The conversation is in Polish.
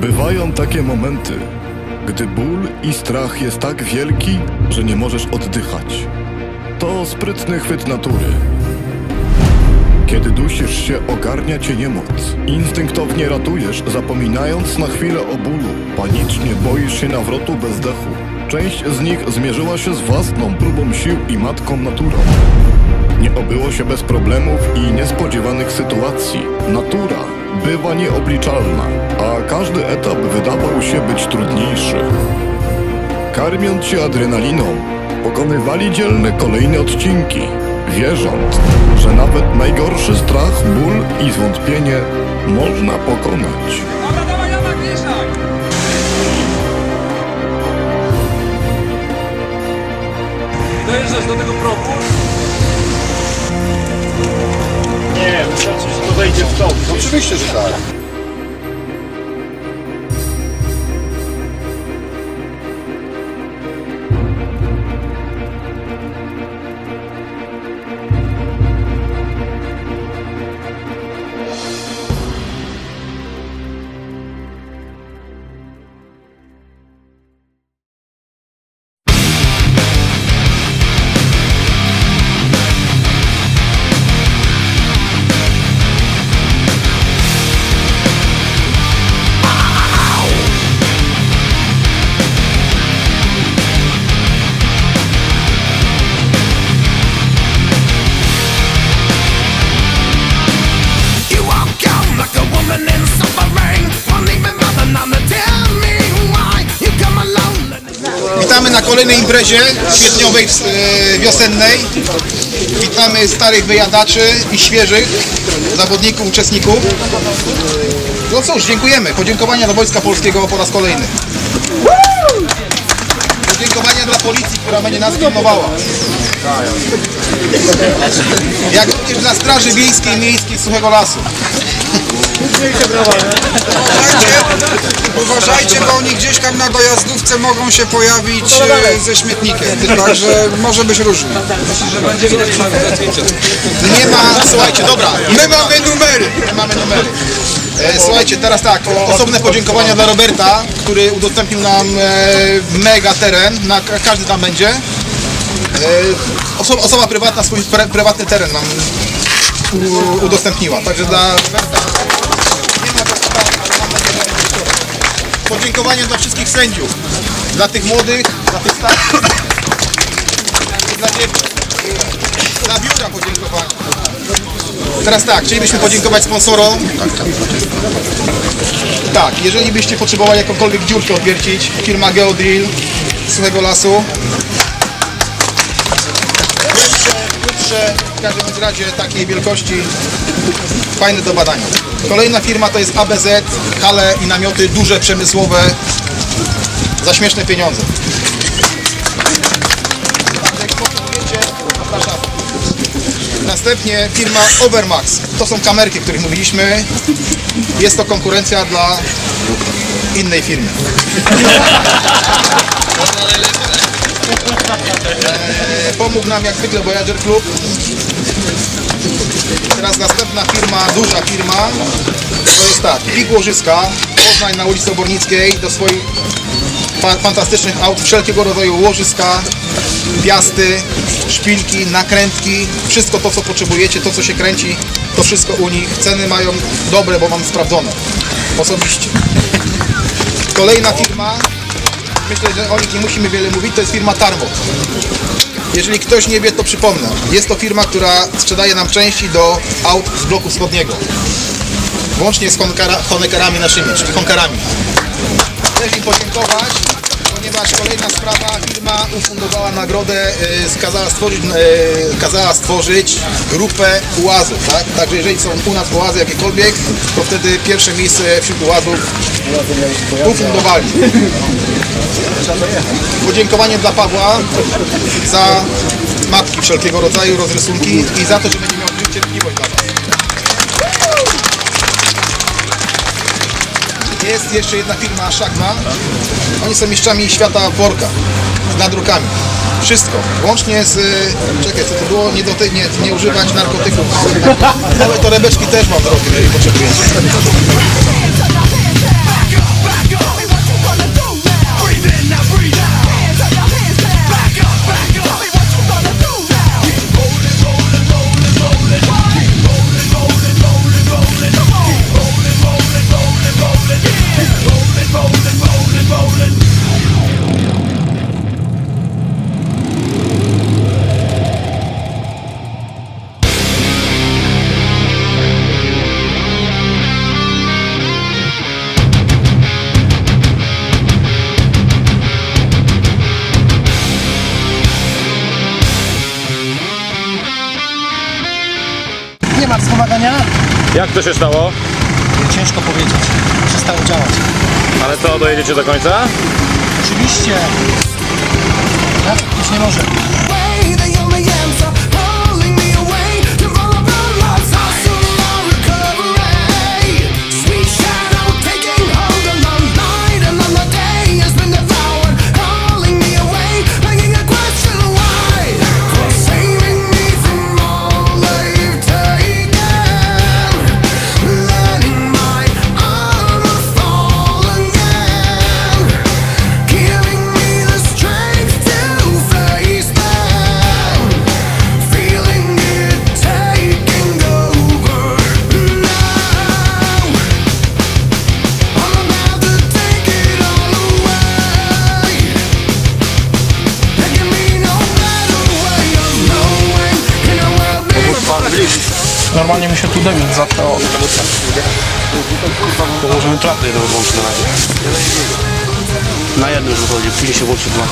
Bywają takie momenty, gdy ból i strach jest tak wielki, że nie możesz oddychać. To sprytny chwyt natury. Kiedy dusisz się, ogarnia cię niemoc. Instynktownie ratujesz, zapominając na chwilę o bólu. Panicznie boisz się nawrotu bezdechu. Część z nich zmierzyła się z własną próbą sił i matką naturą. Nie obyło się bez problemów i niespodziewanych sytuacji. Natura bywa nieobliczalna, a każdy etap wydawał się być trudniejszy. Karmiąc się adrenaliną, pokonywali dzielne kolejne odcinki, wierząc, że nawet najgorszy strach, ból i zwątpienie można pokonać. Dojeżdżasz do tego progu? Nie, wystarczy, że to wejdzie w to. Oczywiście, że tak. Kolejnej imprezie kwietniowej, e, wiosennej. Witamy starych wyjadaczy i świeżych zawodników, uczestników. No cóż, dziękujemy. Podziękowania dla Wojska Polskiego po raz kolejny. Podziękowania dla policji, która będzie nas pilnowała. Jak również dla Straży Wiejskiej i Miejskiej Suchego Lasu. Uważajcie, bo oni gdzieś tam na dojazdówce mogą się pojawić e, ze śmietnikiem, także może być różnie. Nie ma, słuchajcie, dobra. My mamy numery. My mamy numery. E, słuchajcie, teraz tak, osobne podziękowania dla Roberta, który udostępnił nam e, mega teren, na, każdy tam będzie. E, oso, osoba prywatna swój prywatny teren nam udostępniła, także dla. Podziękowania dla wszystkich sędziów, dla tych młodych, dla tych starszych, dla dziewczyn. Dla biura podziękowania. Teraz tak, chcielibyśmy podziękować sponsorom. Tak, jeżeli byście potrzebowali jakąkolwiek dziurkę odwiercić, firma Geodrill z Suchego Lasu. Krótsze, krótsze, w każdym razie takiej wielkości, fajne do badania. Kolejna firma to jest ABZ, hale i namioty duże, przemysłowe, za śmieszne pieniądze. Następnie firma Overmax. To są kamerki, o których mówiliśmy. Jest to konkurencja dla innej firmy. Pomógł nam jak zwykle Voyager Club. Teraz następna firma, duża firma. To jest tak, Pik Łożyska, Poznań na ulicy Obornickiej do swoich fa fantastycznych aut, wszelkiego rodzaju łożyska, piasty, szpilki, nakrętki, wszystko to co potrzebujecie, to co się kręci, to wszystko u nich. Ceny mają dobre, bo mam sprawdzone. Osobiście. Kolejna firma, myślę, że o nich nie musimy wiele mówić, to jest firma Tarmo. Jeżeli ktoś nie wie, to przypomnę. Jest to firma, która sprzedaje nam części do aut z bloku wschodniego. Włącznie z honekarami naszymi, czyli honkarami. Chcę im podziękować, ponieważ kolejna sprawa, firma ufundowała nagrodę, y, kazała stworzyć, y, kazała stworzyć grupę ułazów, tak? Także jeżeli są u nas ułazy jakiekolwiek, to wtedy pierwsze miejsce wśród ułazów ufundowali. Podziękowanie dla Pawła za mapki wszelkiego rodzaju, rozrysunki i za to, że będzie miał cierpliwość dla Was. Jest jeszcze jedna firma Szakma. Oni są mistrzami świata worka z nadrukami. Wszystko, łącznie z... Czekaj, co to było? Nie, doty, nie, nie używać narkotyków. Małe torebeczki też mam zrobić, jeżeli potrzebujecie. Jak to się stało? Ciężko powiedzieć. Przestało działać. Ale co, dojedziecie do końca? Oczywiście. Tak, już nie może. Normalnie mi się tu debit zaczęło. To możemy trapy jeden włączyć na razie. Na jednym wychodzi, później się włączy dwa.